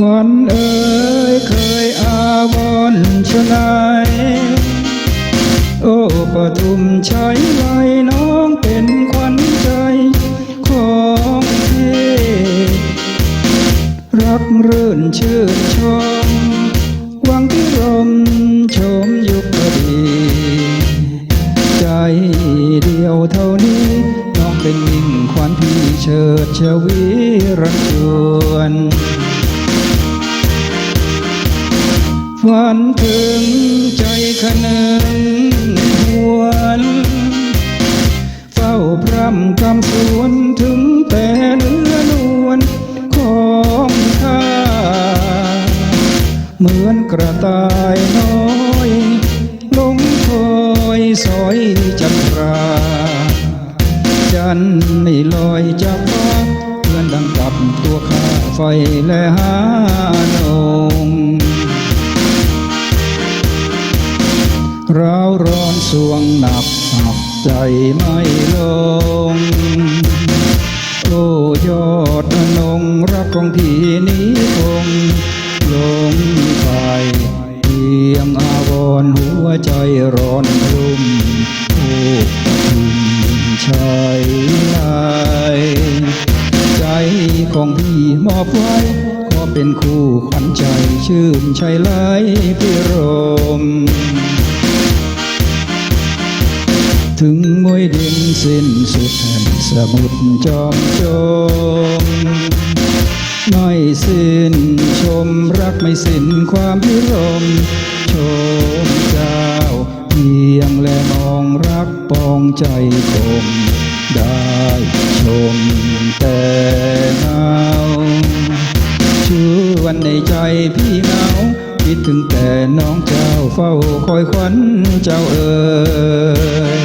วันเอ่ยเคยอาวรณ์ชนายโอ้ปทุมชัยไว้น้องเป็นขวัญใจของพี่รักรื่นชื่นชมวังที่รมชมยุคดีใจเดียวเท่านี้น้องเป็นมิ่งขวัญพี่เชิดชวีรันจวน ฝันถึงใจขนึงหวนเฝ้าพรำกำสวนถึงแต่เนื้อนวลของข้า เหมือนกระต่ายน้อยลงคอยสอยจันทรา จันไม่ลอยจากฟ้าเพื่อนดังกับตัวข้าไฟและหานง สวงหนักหักใจไม่ลง โอ้ยอดนงรักของพี่นี้คงลงไปเพียงอาวรหัวใจร้อนรุ่มโอ้ทุ่มชายลายใจของพี่มอบไว้ขอเป็นคู่ขวัญใจชื่นชัยไล่พิรม ถึงมวยดินสิ้นสุดแห่งสมุทรจอมจมไม่สิ้นชมรักไม่สิ้นความพิรมชมเจ้าเพียงแลมองรักปองใจคมได้ชมแต่เงาชื่อวันในใจพี่เหงาคิดถึงแต่น้องเจ้าเฝ้าคอยขวัญเจ้าเอ๋ย